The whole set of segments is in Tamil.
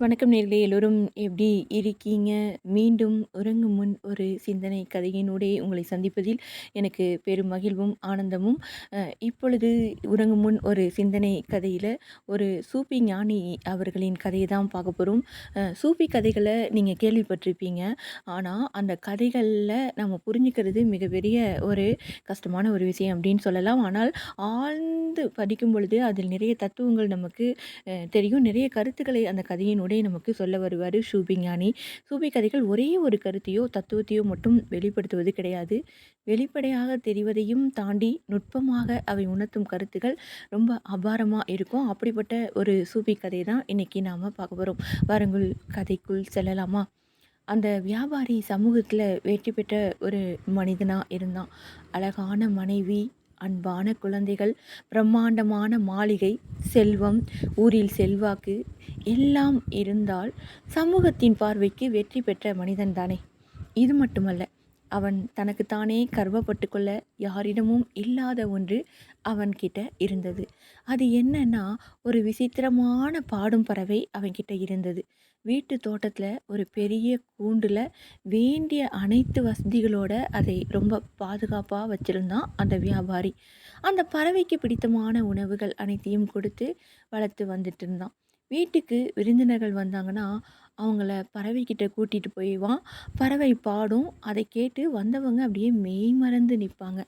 வணக்கம் நேர்களே எல்லோரும் எப்படி இருக்கீங்க? மீண்டும் உறங்கும் முன் ஒரு சிந்தனை கதையினூடே உங்களை சந்திப்பதில் எனக்கு பெரும் மகிழ்வும், ஆனந்தமும். இப்பொழுது உறங்கும் முன் ஒரு சிந்தனை கதையில் ஒரு சூப்பி ஞானி அவர்களின் கதையை தான் பார்க்க போகிறோம் சூப்பி கதைகளை நீங்கள் கேள்விப்பட்டிருப்பீங்க. ஆனால் அந்த கதைகளில் நம்ம புரிஞ்சுக்கிறது மிகப்பெரிய ஒரு கஷ்டமான ஒரு விஷயம் அப்படின்னு சொல்லலாம். ஆனால், ஆழ்ந்து படிக்கும் பொழுது அதில் நிறைய தத்துவங்கள் நமக்கு தெரியும். நிறைய கருத்துக்களை அந்த கதையின் கதையினூடே நமக்கு சொல்ல வருவார் சூபிஞானி ஞானி. கதைகள் ஒரே ஒரு கருத்தையோ, தத்துவத்தையோ மட்டும் வெளிப்படுத்துவது கிடையாது. வெளிப்படையாக தெரிவதையும் தாண்டி நுட்பமாக அவை உணர்த்தும் கருத்துக்கள் ரொம்ப அபாரமாக இருக்கும். அப்படிப்பட்ட ஒரு சூபி கதை தான் இன்றைக்கி நாம் பார்க்க போகிறோம் வாருங்கள் கதைக்குள் செல்லலாமா? அந்த வியாபாரி சமூகத்தில் வெற்றி பெற்ற ஒரு மனிதனாக இருந்தான். அழகான மனைவி, அன்பான குழந்தைகள், பிரம்மாண்டமான மாளிகை, செல்வம், ஊரில் செல்வாக்கு எல்லாம் இருந்தால் சமூகத்தின் பார்வைக்கு வெற்றி பெற்ற மனிதன் தானே! இது மட்டுமல்ல, அவன் தனக்கு தானே கர்வப்பட்டு கொள்ள யாரிடமும் இல்லாத ஒன்று அவன்கிட்ட இருந்தது. அது என்னன்னா, ஒரு விசித்திரமான பாடும் பறவை அவன்கிட்ட இருந்தது. வீட்டு தோட்டத்தில் ஒரு பெரிய கூண்டில் வேண்டிய அனைத்து வசதிகளோட அதை ரொம்ப பாதுகாப்பாக வச்சிருந்தான் அந்த வியாபாரி. அந்த பறவைக்கு பிடித்தமான உணவுகள் அனைத்தையும் கொடுத்து வளர்த்து வந்துட்டு இருந்தான். வீட்டுக்கு விருந்தினர்கள் வந்தாங்கன்னா, அவங்கள பறவைக்கிட்ட கூட்டிகிட்டு போய்வான். பறவை பாடும். அதை கேட்டு வந்தவங்க அப்படியே மெய்மறந்து நிற்பாங்க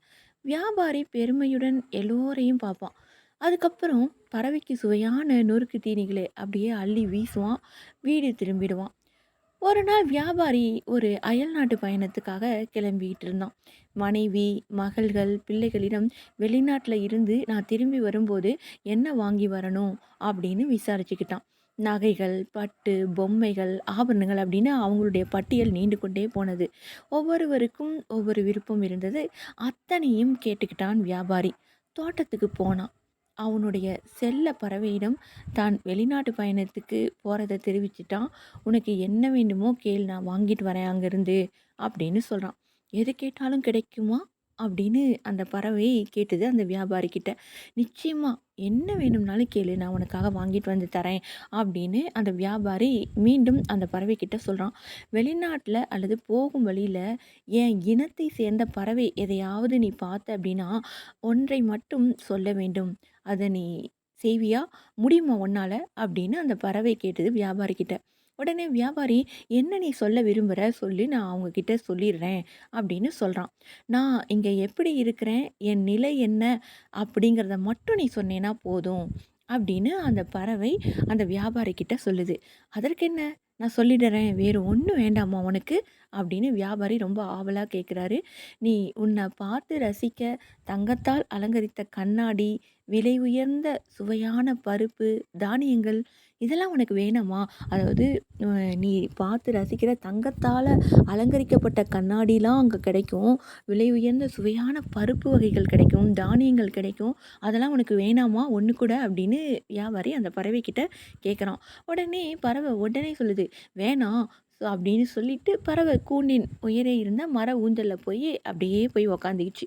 வியாபாரி பெருமையுடன் எல்லோரையும் பார்ப்பான். அதுக்கப்புறம் பறவைக்கு சுவையான நொறுக்கு தீனிகளை அப்படியே அள்ளி வீசுவான். வீடு திரும்பிடுவான். ஒரு நாள் வியாபாரி ஒரு அயல் நாட்டு பயணத்துக்காக கிளம்பிக்கிட்டு இருந்தான். மனைவி, மகள்கள், பிள்ளைகளிடம் வெளிநாட்டில் இருந்து நான் திரும்பி வரும்போது என்ன வாங்கி வரணும் அப்படின்னு விசாரிச்சுக்கிட்டான். நகைகள், பட்டு, பொம்மைகள், ஆபரணங்கள் அப்படின்னு அவங்களுடைய பட்டியல் நீண்டு கொண்டே போனது. ஒவ்வொருவருக்கும் ஒவ்வொரு விருப்பம் இருந்தது. அத்தனையும் கேட்டுக்கிட்டான் வியாபாரி. தோட்டத்துக்கு போனான். அவனுடைய செல்ல பறவையிடம் தான் வெளிநாட்டு பயணத்துக்கு போகிறத தெரிவிச்சுட்டான். "உனக்கு என்ன வேண்டுமோ கேள் நான் வாங்கிட்டு வரேன் அங்கேருந்து அப்படின்னு சொல்கிறான் "எது கேட்டாலும் கிடைக்குமா?" அப்படின்னு அந்த பறவை கேட்டது அந்த வியாபாரி நிச்சயமாக என்ன வேணும்னாலும் கேளு. நான் உனக்காக வாங்கிட்டு வந்து தரேன்" அப்படின்னு அந்த வியாபாரி மீண்டும் அந்த பறவைகிட்ட சொல்கிறான் வெளிநாட்டில் அல்லது போகும் வழியில் என் இனத்தை சேர்ந்த பறவை எதையாவது நீ பார்த்த அப்படின்னா, ஒன்றை மட்டும் சொல்ல வேண்டும். அதை நீ செய்வியா? முடியுமா உன்னால் அப்படின்னு அந்த பறவை கேட்டது வியாபாரிக்கிட்ட உடனே வியாபாரி, "என்ன நீ சொல்ல விரும்புகிற சொல்லி நான் அவங்கக்கிட்ட சொல்லிடுறேன்" அப்படின்னு சொல்கிறான் "நான் இங்கே எப்படி இருக்கிறேன்? என் நிலை என்ன? அப்படிங்கிறத மட்டும் நீ சொன்னேன்னா போதும்" அப்படின்னு அந்த பறவை அந்த வியாபாரி கிட்ட சொல்லுது. "அதற்கென்ன? நான் சொல்லிடுறேன். வேறு ஒன்றும் வேண்டாமா உனக்கு?" அப்படின்னு வியாபாரி ரொம்ப ஆவலாக கேட்குறாரு. "நீ உன்னை பார்த்து ரசிக்க தங்கத்தால் அலங்கரித்த கண்ணாடி, விலை உயர்ந்த சுவையான பருப்பு, தானியங்கள் இதெல்லாம் உனக்கு வேணாமா? அதாவது நீ பார்த்து ரசிக்கிற தங்கத்தால் அலங்கரிக்கப்பட்ட கண்ணாடிலாம் அங்கே கிடைக்கும். விலை உயர்ந்த சுவையான பருப்பு வகைகள் கிடைக்கும். தானியங்கள் கிடைக்கும். அதெல்லாம் உனக்கு வேணாமா ஒன்று கூட?" அப்படின்னு வியாபாரி அந்த பறவை கேட்குறான். உடனே பறவை உடனே சொல்லுது, "வேணாம்" ஸோ அப்படின்னு சொல்லிட்டு பறவை கூண்டின் உயரே இருந்த மர ஊஞ்சலில் போய் அப்படியே போய் உக்காந்துக்கிச்சு.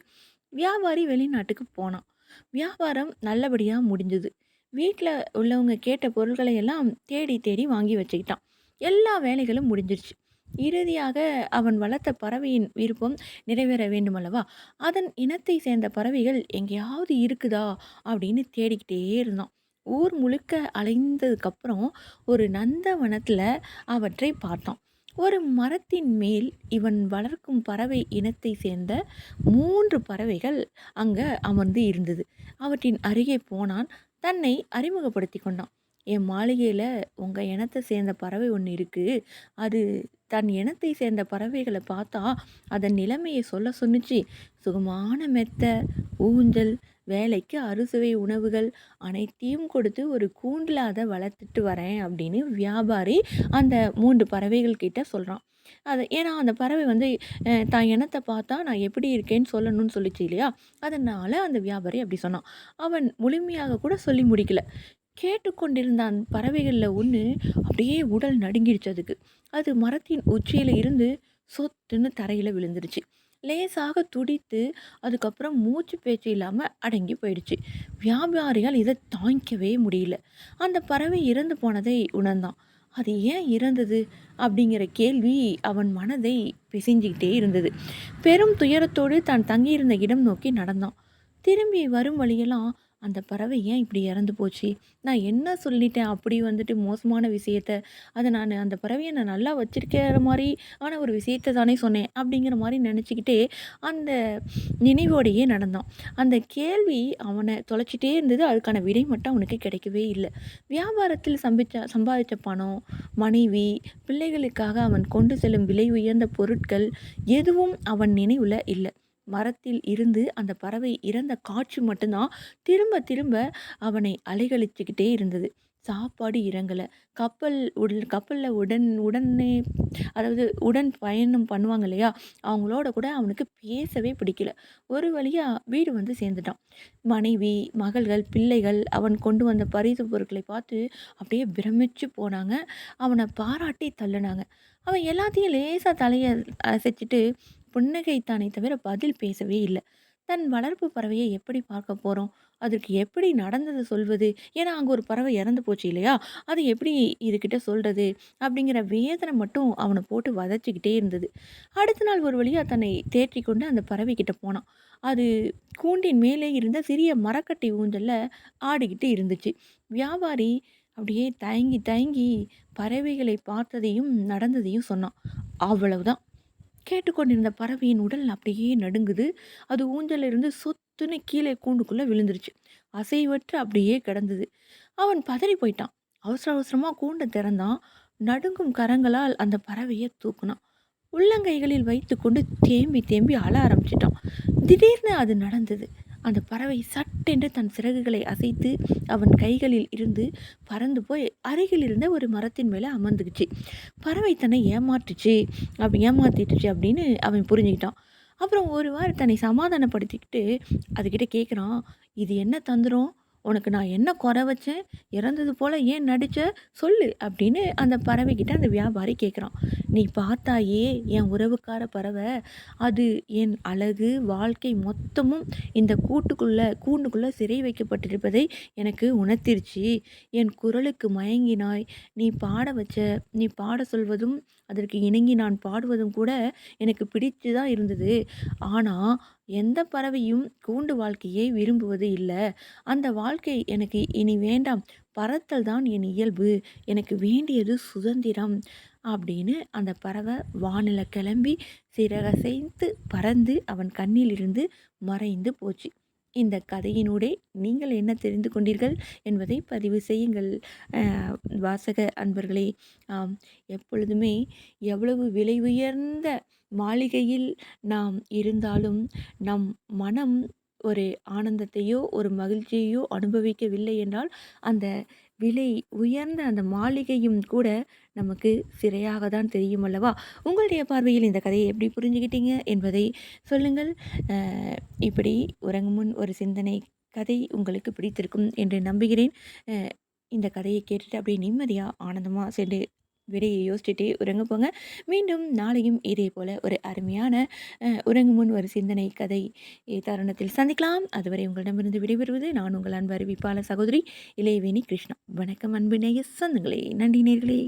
வியாபாரி வெளிநாட்டுக்கு போனான். வியாபாரம் நல்லபடியாக முடிஞ்சது. வீட்டில் உள்ளவங்க கேட்ட பொருட்களை எல்லாம் தேடி தேடி வாங்கி வச்சுக்கிட்டான். எல்லா வேலைகளும் முடிஞ்சிருச்சு. இறுதியாக அவன் வளர்த்த பறவையின் விருப்பம் நிறைவேற வேண்டுமல்லவா? அதன் இனத்தை சேர்ந்த பறவைகள் எங்கேயாவது இருக்குதா? அப்படின்னு தேடிக்கிட்டே இருந்தான். ஊர் முழுக்க அலைந்ததுக்கப்புறம் ஒரு நந்தவனத்தில அவற்றை பார்த்தான். ஒரு மரத்தின் மேல் இவன் வளர்க்கும் பறவை இனத்தை சேர்ந்த மூன்று பறவைகள் அங்க அமர்ந்து இருந்தது. அவற்றின் அருகே போனான். தன்னை அறிமுகப்படுத்தி கொண்டான். "என் மாளிகையில் உங்கள் இனத்தை சேர்ந்த பறவை ஒன்று இருக்குது அது தன் இனத்தை சேர்ந்த பறவைகளை பார்த்தா அதன் நிலைமையை சொல்ல சொன்னிச்சு சுகமான மெத்தை, ஊஞ்சல், வேலைக்கு அறுசுவை உணவுகள் அனைத்தையும் கொடுத்து ஒரு கூண்டில் அதை வளர்த்துட்டு வரேன்" அப்படின்னு வியாபாரி அந்த மூன்று பறவைகள் கிட்ட சொல்கிறான் அது ஏன்னா அந்த பறவை வந்து தான் இனத்தை பார்த்தா நான் எப்படி இருக்கேன்னு சொல்லணும்னு சொல்லிச்சு இல்லையா? அதனால் அந்த வியாபாரி அப்படி சொன்னான். அவன் முழுமையாக கூட சொல்லி முடிக்கல. கேட்டுக்கொண்டிருந்த அந்த பறவைகளில் ஒன்று அப்படியே உடல் நடுங்கிடுச்சு அதுக்கு. அது மரத்தின் உச்சியில் இருந்து சொத்துன்னு தரையில் விழுந்துருச்சு. லேசாக துடித்து, அதுக்கப்புறம் மூச்சு பேச்சு இல்லாமல் அடங்கி போயிடுச்சு. வியாபாரியால் இதை தாங்கிக்கவே முடியல. அந்த பறவை இறந்து போனதை உணர்ந்தான். அது ஏன் இறந்தது அப்படிங்கிற கேள்வி அவன் மனதை பிசைஞ்சிக்கிட்டே இருந்தது பெரும் துயரத்தோடு தான் தங்கியிருந்த இடம் நோக்கி நடந்தான் திரும்பி வரும் வழியெல்லாம் அந்த பறவை ஏன் இப்படி இறந்து போச்சு? நான் என்ன சொல்லிட்டேன்? அப்படி வந்துட்டு மோசமான விஷயத்த. அதை நான் அந்த பறவையை நான் நல்லா வச்சிருக்கிற மாதிரி ஆன ஒரு விஷயத்த தானே சொன்னேன் அப்படிங்கிற மாதிரி நினச்சிக்கிட்டே அந்த நினைவோடையே நடந்தான். அந்த கேள்வி அவனை தொலைச்சிட்டே இருந்தது. அதுக்கான விடை மட்டும் அவனுக்கு கிடைக்கவே இல்லை. வியாபாரத்தில் சம்பிச்ச சம்பாதிச்ச பணம் மனைவி பிள்ளைகளுக்காக அவன் கொண்டு செல்லும் விலை உயர்ந்த பொருட்கள் எதுவும் அவன் நினைவில் இல்லை. மரத்தில் இருந்து அந்த பறவை இறந்த காட்சி மட்டும்தான் திரும்ப திரும்ப அவனை அலைகழிச்சுக்கிட்டே இருந்தது. சாப்பாடு இறங்கலை. கப்பல் உடல் கப்பலில் உடன் உடனே அதாவது உடன் பயணம் பண்ணுவாங்க இல்லையா? அவங்களோட கூட அவனுக்கு பேசவே பிடிக்கல. ஒரு வழியாக வீடு வந்து சேர்ந்துட்டான். மனைவி மகள்கள் பிள்ளைகள் அவன் கொண்டு வந்த பரிசு பொருட்களை பார்த்து அப்படியே பிரமிச்சு போனாங்க. அவனை பாராட்டி தள்ளினாங்க. அவன் எல்லாத்தையும் லேசாக தலையை அசைச்சிட்டு புன்னகைத்தானே தவிர பதில் பேசவே இல்லை. தன் வளர்ப்பு பறவையை எப்படி பார்க்க போகிறோம் அதற்கு எப்படி நடந்ததை சொல்வது? ஏன்னா அங்கே ஒரு பறவை இறந்து போச்சு இல்லையா? அது எப்படி இதுக்கிட்ட சொல்கிறது அப்படிங்கிற வேதனை மட்டும் அவனை போட்டு வதச்சிக்கிட்டே இருந்தது. அடுத்த நாள் ஒரு வழியாக தன்னை தேற்றி கொண்டு அந்த பறவை கிட்ட போனான். அது கூண்டின் மேலே இருந்த சிறிய மரக்கட்டை ஊஞ்சலில் ஆடிக்கிட்டு இருந்துச்சு. வியாபாரி அப்படியே தயங்கி தயங்கி பறவைகளை பார்த்ததையும் நடந்ததையும் சொன்னான். அவ்வளவுதான். கேட்டுக்கொண்டிருந்த பறவையின் உடல் அப்படியே நடுங்குது. அது ஊஞ்சலிருந்து சொத்துன்னு கீழே கூண்டுக்குள்ளே விழுந்துருச்சு. அசைவற்று அப்படியே கிடந்தது. அவன் பதறி போயிட்டான். அவசர அவசரமாக கூண்டை திறந்தான். நடுங்கும் கரங்களால் அந்த பறவையை தூக்குனான். உள்ளங்கைகளில் வைத்துக்கொண்டு தேம்பி தேம்பி அழ ஆரம்பிச்சிட்டான். திடீர்னு அது நடந்தது. அந்த பறவை சட்டென்று தன் சிறகுகளை அசைத்து அவன் கைகளில் இருந்து பறந்து போய் அருகில் இருந்த ஒரு மரத்தின் மேலே அமர்ந்துக்குச்சு பறவை தன்னை ஏமாற்றுச்சு. அப்படி ஏமாத்திட்டுச்சு அப்படின்னு அவன் புரிஞ்சுக்கிட்டான். அப்புறம் ஒரு வாரம் தன்னை சமாதானப்படுத்திக்கிட்டு அதுக்கிட்ட கேட்குறான் இது என்ன தந்துடும் உனக்கு நான் என்ன குறை வச்சேன்? இறந்தது போல் ஏன் நடித்த சொல்லு அப்படின்னு அந்த பறவைக்கிட்ட அந்த வியாபாரி கேட்குறான் நீ பார்த்தாயே என் உறவுக்கார பறவை அது என் அழகு வாழ்க்கை மொத்தமும் இந்த கூட்டுக்குள்ளே கூண்டுக்குள்ளே சிறை வைக்கப்பட்டிருப்பதை எனக்கு உணர்த்திருச்சு. என் குரலுக்கு மயங்கினாய். நீ பாட வச்ச நீ பாட சொல்வதும் அதற்கு இணங்கி நான் பாடுவதும் கூட எனக்கு பிடிச்சு தான் இருந்தது. ஆனால் எந்த பறவையும் கூண்டு வாழ்க்கையை விரும்புவது இல்லை. அந்த வாழ்க்கை எனக்கு இனி வேண்டாம். பறத்தல் தான் என் இயல்பு. எனக்கு வேண்டியது சுதந்திரம். அப்படின்னு அந்த பறவை வானில கிளம்பி சிறகசைத்து பறந்து அவன் கண்ணிலிருந்து மறைந்து போச்சு. இந்த கதையினூடே நீங்கள் என்ன தெரிந்து கொண்டீர்கள் என்பதை பதிவு செய்யுங்கள். வாசக அன்பர்களே எப்பொழுதுமே எவ்வளவு விலை உயர்ந்த மாளிகையில் நாம் இருந்தாலும் நம் மனம் ஒரு ஆனந்தத்தையோ ஒரு மகிழ்ச்சியையோ அனுபவிக்கவில்லை என்றால் அந்த விலை உயர்ந்த அந்த மாளிகையும் கூட நமக்கு சிறையாக தான் தெரியும் அல்லவா? உங்களுடைய பார்வையில் இந்த கதையை எப்படி புரிஞ்சுக்கிட்டீங்க என்பதை சொல்லுங்கள். இப்படி உறங்கும் முன் ஒரு சிந்தனை கதை உங்களுக்கு பிடித்திருக்கும் என்று நம்புகிறேன். இந்த கதையை கேட்டுட்டு அப்படியே நிம்மதியாக ஆனந்தமாக சென்று விடையை யோசிச்சுட்டே உறங்க போங்க. மீண்டும் நாளையும் இதே போல் ஒரு அருமையான உறங்கு முன் ஒரு சிந்தனை கதை தருணத்தில் சந்திக்கலாம். அதுவரை உங்களிடமிருந்து விடைபெறுவது நான் உங்கள் அன்பு அறிவிப்பாளர் சகோதரி இளையவேணி கிருஷ்ணா. வணக்கம் அன்பு நேய சொந்தங்களே. நன்றி நேர்களே.